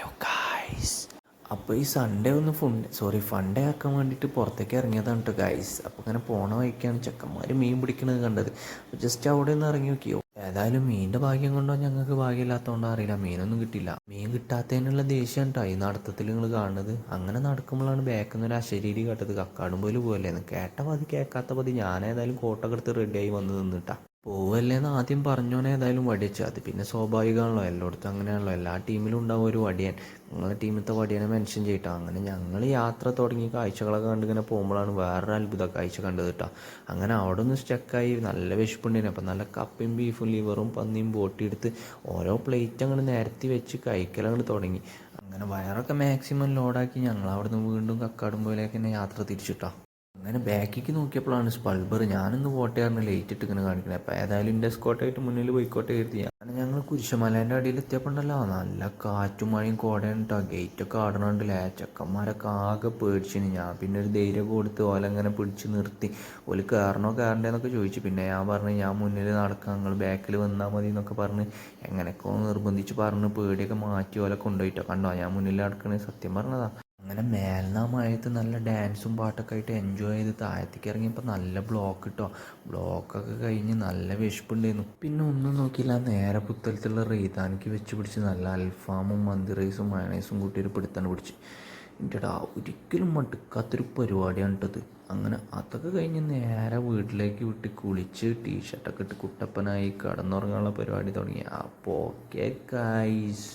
Hello guys അപ്പോൾ ഈ Sunday ഒന്ന് ഫുഡ് സോറി ഫണ്ടേ ആക്കാൻ വേണ്ടിയിട്ട് പുറത്തേക്ക് ഇറങ്ങിയതാണ് കേട്ടോ ഗായ്സ് അപ്പോൾ അങ്ങനെ പോണ വഴിക്കാണ് ചെക്കന്മാർ മീൻ പിടിക്കണത് കണ്ടത്. ജസ്റ്റ് അവിടെ നിന്ന് ഇറങ്ങി നോക്കിയോ. ഏതായാലും മീനിന്റെ ഭാഗ്യം കൊണ്ടോ ഞങ്ങൾക്ക് ഭാഗ്യമില്ലാത്തതുകൊണ്ടോ അറിയില്ല. മീനൊന്നും കിട്ടില്ല മീൻ കിട്ടാത്തതിനുള്ള ദേഷ്യം കേട്ടോ ഈ നടത്തത്തിൽ നിങ്ങൾ കാണുന്നത്. അങ്ങനെ നടക്കുമ്പോഴാണ് ബാക്കിൽ നിന്ന് ഒരു അശരീരി കേട്ടത്. കക്കാടും പോലും പോകല്ലേന്ന് കേട്ട പതി കേൾക്കാത്ത പതി ഞാൻ ഏതായാലും കോട്ടൊക്കെ എടുത്ത് റെഡിയായി വന്ന് നിന്നിട്ടാ. പോവല്ലേന്ന് ആദ്യം പറഞ്ഞോനെ ഏതായാലും വടിയച്ചു അത് പിന്നെ സ്വാഭാവികമാണല്ലോ എല്ലായിടത്തും അങ്ങനെയാണല്ലോ. എല്ലാ ടീമിലും ഉണ്ടാവും ഒരു വടിയൻ. നിങ്ങളെ ടീമിലത്തെ വടിയനെ മെൻഷൻ ചെയ്തിട്ടോ അങ്ങനെ ഞങ്ങൾ യാത്ര തുടങ്ങി കാഴ്ചകളൊക്കെ കണ്ട് ഇങ്ങനെ പോകുമ്പോഴാണ് വേറൊരു അത്ഭുത കാഴ്ച കണ്ടത് കേട്ടോ. അങ്ങനെ അവിടെ ഒന്ന് സ്റ്റക്കായി നല്ല വിശപ്പുണ്ടായിരുന്നു. അപ്പം നല്ല കപ്പയും ബീഫും ലിവറും പന്നിയും ബോട്ടിയെടുത്ത് ഓരോ പ്ലേറ്റ് അങ്ങനെ നിരത്തി വെച്ച് കഴിക്കലങ്ങോട്ട് തുടങ്ങി. അങ്ങനെ വയറൊക്കെ മാക്സിമം ലോഡാക്കി ഞങ്ങൾ അവിടെ നിന്ന് വീണ്ടും കക്കാടും പോലെയൊക്കെ തന്നെ യാത്ര തിരിച്ചിട്ടോ അങ്ങനെ ബാക്കിക്ക് നോക്കിയപ്പോഴാണ് സ്പൾബർ ഞാനിന്ന് പോട്ടെയായിരുന്നു ലേറ്റ് ഇട്ട് ഇങ്ങനെ കാണിക്കണേ. അപ്പോൾ ഏതായാലും എന്റെ സ്കോട്ടായിട്ട് മുന്നിൽ പോയിക്കോട്ടെ കരുതി. അങ്ങനെ ഞങ്ങൾ കുരിശമലേന്റെ അടിയിൽ എത്തിയപ്പോണ്ടല്ലോ നല്ല കാറ്റും മഴയും കോടയാണ് കേട്ടോ ഗേറ്റൊക്കെ ആടണുണ്ടല്ലേ ചെക്കന്മാരൊക്കെ ആകെ പേടിച്ചിന്. ഞാൻ പിന്നെ ഒരു ധൈര്യം കൊടുത്ത് ഓല ഇങ്ങനെ പിടിച്ച് നിർത്തി. ഓൽ കയറണോ കയറണ്ടേന്നൊക്കെ ചോദിച്ചു. പിന്നെ ഞാൻ പറഞ്ഞു ഞാൻ മുന്നിൽ നടക്കാം നിങ്ങൾ ബാക്കിൽ വന്നാൽ മതി എന്നൊക്കെ പറഞ്ഞ് എങ്ങനെയൊക്കെ നിർബന്ധിച്ച് പറഞ്ഞ് പേടിയൊക്കെ മാറ്റി ഓലെ കൊണ്ടുപോയിട്ടോ. കണ്ടോ ഞാൻ മുന്നിൽ നടക്കണേ സത്യം പറഞ്ഞതാ. അങ്ങനെ മഴയത്ത് നല്ല ഡാൻസും പാട്ടൊക്കെ ആയിട്ട് എൻജോയ് ചെയ്ത് താഴത്തേക്ക് ഇറങ്ങിയപ്പോൾ നല്ല ബ്ലോക്ക് കിട്ടോ ബ്ലോക്കൊക്കെ കഴിഞ്ഞ് നല്ല വിശപ്പുണ്ടായിരുന്നു. പിന്നെ ഒന്നും നോക്കിയില്ല നേരെ പുത്തലത്തുള്ള റെയ്താനിക്ക് വെച്ച് പിടിച്ച് നല്ല അൽഫാമും മന്തി റൈസും മയണൈസും കൂട്ടി ഒരു പിടുത്താണ് പിടിച്ച്. എന്റെടാ ഒരിക്കലും മടുക്കാത്തൊരു പരിപാടിയാണ് കേട്ടത് അങ്ങനെ അതൊക്കെ കഴിഞ്ഞ് നേരെ വീട്ടിലേക്ക് വിട്ട് കുളിച്ച് ടീഷർട്ടൊക്കെ ഇട്ട് കുട്ടപ്പനായി കടന്നുറങ്ങാനുള്ള പരിപാടി തുടങ്ങി. അപ്പോൾ ഓക്കെ ഗൈസ്